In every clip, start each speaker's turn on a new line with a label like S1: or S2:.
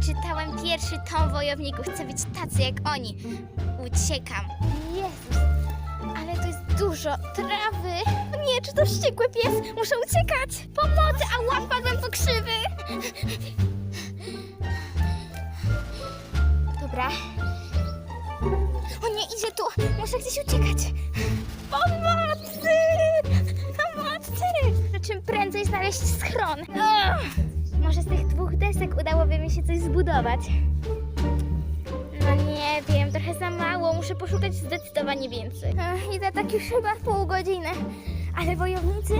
S1: Przeczytałem pierwszy tom wojowników. Chcę być tacy jak oni. Uciekam. Jezus, ale to jest dużo trawy. Nie, czy to wściekły pies? Muszę uciekać. Pomocy, a łapadłem po krzywy. Dobra. O nie, idzie tu. Muszę gdzieś uciekać. Pomocy! Pomocy! Czym prędzej znaleźć schron. Ugh. Może z tych dwóch desek udałoby mi się coś zbudować. No nie wiem, trochę za mało. Muszę poszukać zdecydowanie więcej. Idę tak już chyba pół godziny. Ale wojownicy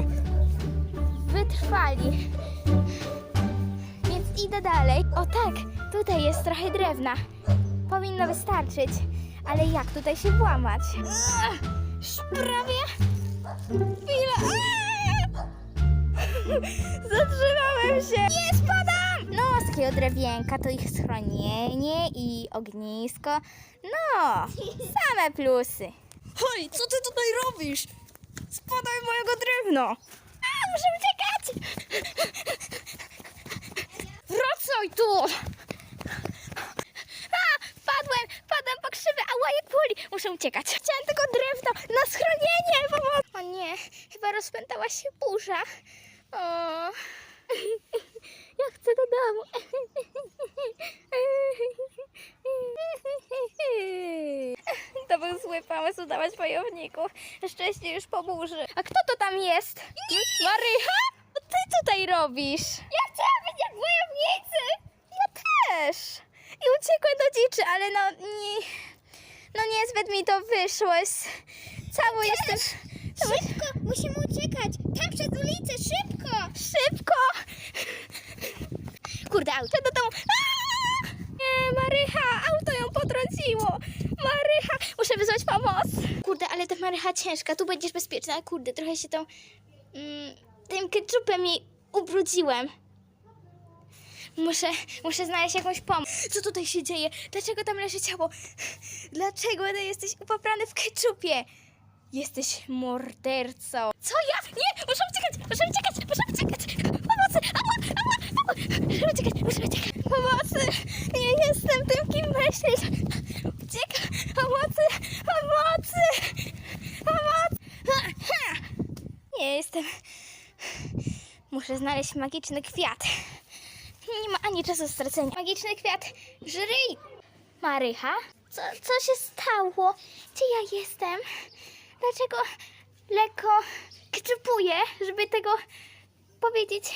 S1: wytrwali. Więc idę dalej. O tak, tutaj jest trochę drewna. Powinno wystarczyć. Ale jak tutaj się włamać? Prawie. Chwila. Zatrzymałem się. Nie spadam! No, z takiego drewienka to ich schronienie i ognisko. No, same plusy.
S2: Hej, co ty tutaj robisz? Spadaj mojego drewna!
S1: A, muszę uciekać! Wracaj tu! A, padłem, padłem po krzywy, ała jak boli. Muszę uciekać. Chciałem tylko drewno na schronienie. Pomoc. O nie, chyba rozpętała się burza. O. Ja chcę do domu. To był zły pomysł dawać wojowników. Szczęście już po burzy. A kto to tam jest? Marycha? Co ty tutaj robisz? Ja chciałam być jak wojownicy. Ja też. I uciekłem do dziczy, ale no nie... No niezbyt mi to wyszło. Jest- Cało Szybko, musimy uciekać. Tam przez ulicę, szybko. Szybko. Kurde, auto do domu. Aaa! Nie, Marycha, auto ją potrąciło. Marycha, muszę wyzwać pomoc. Kurde, ale ta Marycha ciężka, tu będziesz bezpieczna. Kurde, trochę się tą, mm, tym ketchupem jej ubrudziłem. Muszę, muszę znaleźć jakąś pomoc. Co tutaj się dzieje? Dlaczego tam leży ciało? Dlaczego ty jesteś upaprany w ketchupie? Jesteś mordercą. Co ja? Nie! Muszę uciekać! Muszę uciekać! Muszę uciekać! Pomocy! Ała! Ała! Ała! Muszę uciekać! Muszę uciekać! Pomocy! Nie jestem tym, kim myślisz! Uciekam! Pomocy! Pomocy! Pomocy! Nie jestem... Muszę znaleźć magiczny kwiat. Nie ma ani czasu stracenia. Magiczny kwiat! Żryj! Marycha? Co, co się stało? Gdzie ja jestem? Dlaczego lekko keczupuję, żeby tego powiedzieć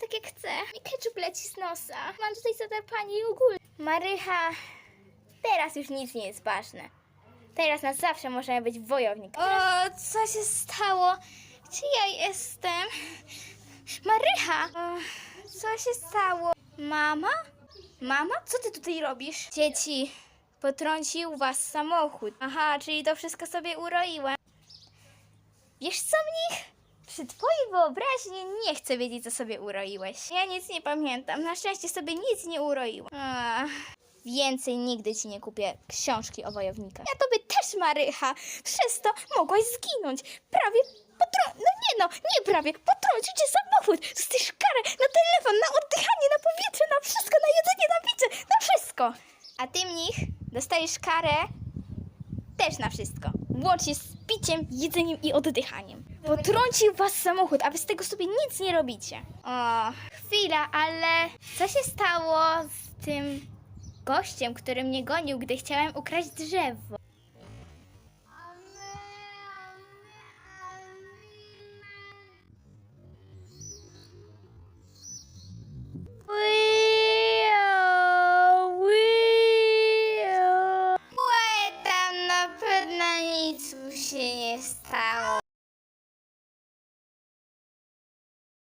S1: tak jak chcę? Mi keczup leci z nosa. Mam tutaj zatarpanie i ogólnie. Marycha, teraz już nic nie jest ważne. Teraz na zawsze możemy być wojownik. O, co się stało? Gdzie ja jestem? Marycha! O, co się stało? Mama? Mama? Co ty tutaj robisz? Dzieci, potrącił was samochód. Aha, czyli to wszystko sobie uroiłem. Wiesz co mnich? Przy twojej wyobraźni nie chcę wiedzieć, co sobie uroiłeś. Ja nic nie pamiętam. Na szczęście sobie nic nie uroiłam. Więcej nigdy ci nie kupię książki o wojownikach. Ja tobie też, Marycha. Przez to mogłaś zginąć. Prawie potrą... No nie no, nie prawie. Potrącił cię samochód. Dostajesz karę na telefon, na oddychanie, na powietrze, na wszystko, na jedzenie, na picie, na wszystko. A ty, mnich, dostajesz karę też na wszystko. Łącznie z piciem, jedzeniem i oddychaniem. Potrącił was samochód, a wy z tego sobie nic nie robicie. O, chwila, ale co się stało z tym gościem, który mnie gonił, gdy chciałem ukraść drzewo?